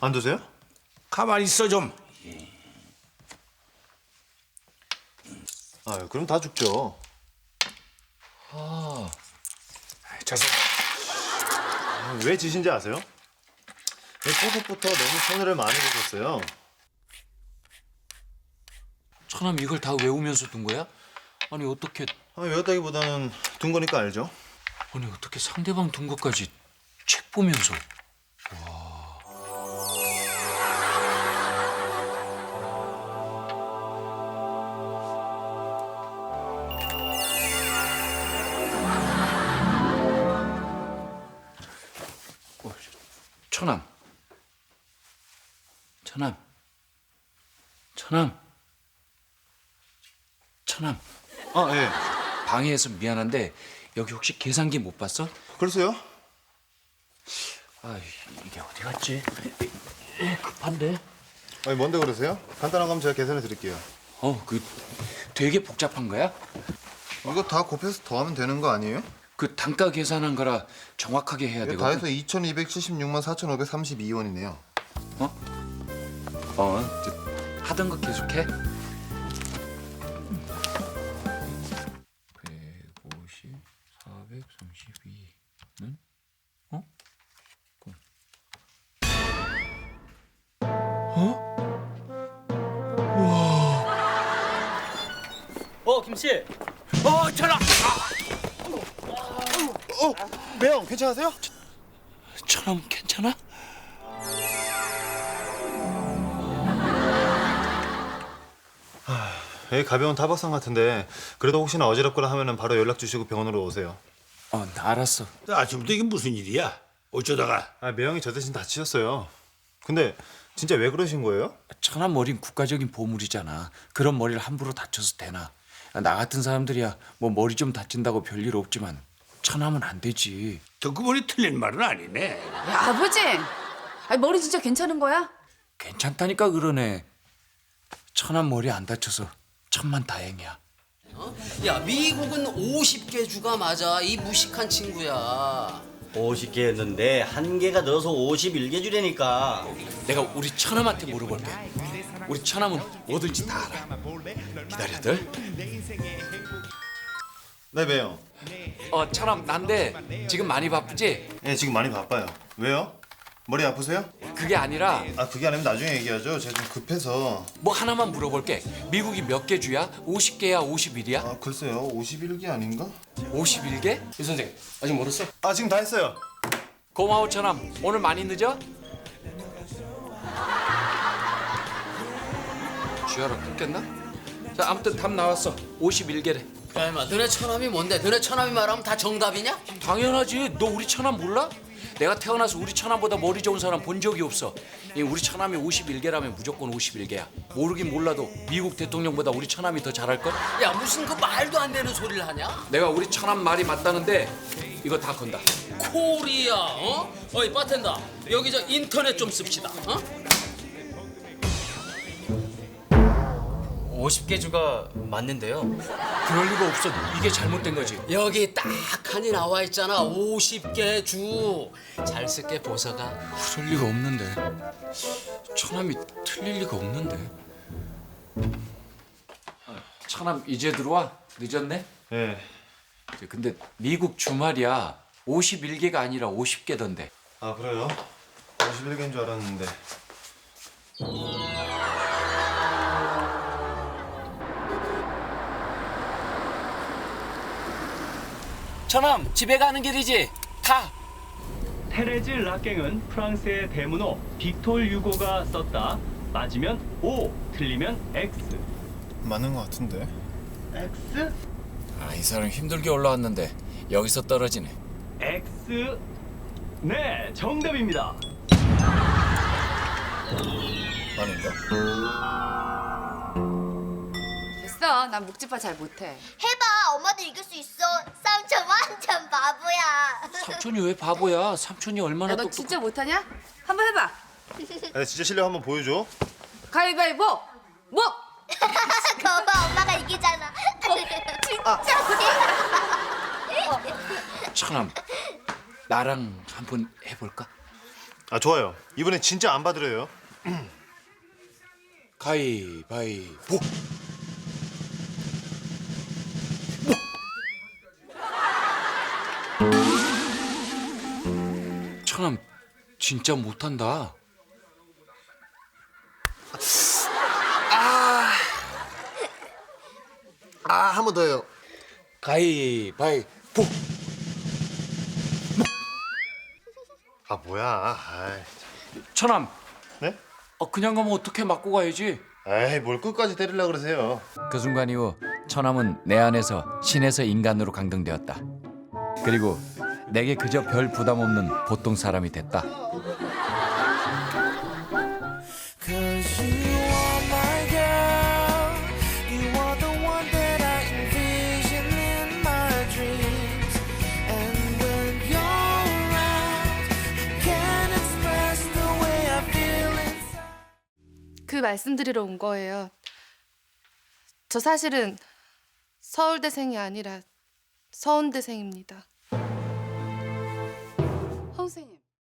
안 드세요? 가만히 있어 좀. 아, 그럼 다 죽죠. 자서 아, 왜 지신지 아세요? 초속부터 너무 손해를 많이 보셨어요. 천암 이걸 다 외우면서 둔 거야? 아니 어떻게 아, 외웠다기보다는 둔 거니까 알죠. 아니 어떻게 상대방 둔 것까지 책 보면서 천암 천암 천암 천암 아, 예. 방해해서 미안한데 여기 혹시 계산기 못 봤어? 그러세요? 아 이게 어디 갔지? 에, 급한데? 아니, 뭔데 그러세요? 간단한 거면 제가 계산해 드릴게요. 어 그 되게 복잡한 거야? 이거 다 곱해서 더하면 되는 거 아니에요? 그 단가 계산한 거라 정확하게 해야 이거 다 해서 되거든. 2,276만 4,532원이네요. 어, 저, 하던 거 계속해. 150, 432는 어? 그럼. 어 김씨 어, 천암! 어, 매형 괜찮으세요? 천암 괜찮아? 예, 가벼운 타박상 같은데 그래도 혹시나 어지럽거나 하면은 바로 연락 주시고 병원으로 오세요. 어, 나 알았어. 아침부터 이게 무슨 일이야? 어쩌다가 아, 매형이 저 대신 다치셨어요. 근데 진짜 왜 그러신 거예요? 천암 머리는 국가적인 보물이잖아. 그런 머리를 함부로 다쳐서 되나? 나 같은 사람들이야 뭐 머리 좀 다친다고 별일 없지만 천암은 안 되지. 듣고 보니 틀린 말은 아니네. 야, 아버지. 아니, 머리 진짜 괜찮은 거야? 괜찮다니까 그러네. 천암 머리 안 다쳐서 천만 다행이야. 야 미국은 50개 주가 맞아 이 무식한 친구야 50개 했는데 한 개가 넣어서 51개 주려니까 내가 우리 천암한테 물어볼게. 우리 천암은 뭐든지 다 알아. 기다려들. 네, 매형. 어 천암 난데 지금 많이 바쁘지? 예, 지금 많이 바빠요. 왜요? 머리 아프세요? 그게 아니라 아, 그게 아니면 나중에 얘기하죠. 제가 좀 급해서. 뭐 하나만 물어볼게. 미국이 몇 개 주야? 50개야? 51이야? 아, 글쎄요. 51개 아닌가? 51개? 유 선생 아직 멀었어? 아, 지금 다 했어요. 고마워 천암. 오늘 많이 늦어? 쥐하러 끊겼나? 자 아무튼 답 나왔어. 51개래. 야 임마 너네 처남이 뭔데 너네 처남이 말하면 다 정답이냐? 당연하지. 너 우리 천암 몰라? 내가 태어나서 우리 천암보다 머리 좋은 사람 본 적이 없어. 이 우리 천암이 51개라면 무조건 51개야. 모르긴 몰라도 미국 대통령보다 우리 천암이 더 잘할 걸? 야 무슨 그 말도 안 되는 소리를 하냐? 내가 우리 천암 말이 맞다는데 이거 다 건다. 코리아 어? 어이 바텐더 여기 저 인터넷 좀 씁시다 어? 50개 주가 맞는데요 그럴 리가 없어. 이게 잘못된 거지. 여기 딱 하니 나와 있잖아 50개 주 잘 쓸게 보서가 그럴 리가 없는데. 천암이 틀릴 리가 없는데. 천암 이제 들어와? 늦었네? 예. 근데 미국 주말이야. 51개가 아니라 50개던데. 아, 그래요? 51개인 줄 알았는데. 처남 집에 가는 길이지 타 테레즈 라깽은 프랑스의 대문호 빅톨 유고가 썼다. 맞으면 O, 틀리면 X. 맞는 것 같은데. X? 아, 이 사람 힘들게 올라왔는데 여기서 떨어지네. X. 네, 정답입니다. 아닌가? 됐어. 난 묵지파 잘 못해. 해봐 엄마도 이길 수 있어 쌍촌 완전 바보야 삼촌이 왜 바보야? 삼촌이 얼마나 야, 너 똑똑. 진짜 못하냐? 한번 해봐. 아, 진짜 실력 한번 보여줘. 가위바위보. 뭐? 거봐 엄마가 이기잖아 천암, 나랑 한번 해볼까? 아 좋아요. 이번엔 진짜 안 받으려요. 가위바위보. 진짜 못한다. 아한 번 더요. 가위바위보. 아 뭐야? 아이, 천암. 네? 어, 그냥 가면 어떻게 맞고 가야지. 에이 뭘 끝까지 때리려 그러세요? 그 순간 이후 천암은 내 안에서 신에서 인간으로 강등되었다. 그리고 내게 그저 별 부담 없는 보통 사람이 됐다. 그 말씀드리러 온 거예요. 저 사실은 서울대생이 아니라 서운대생입니다.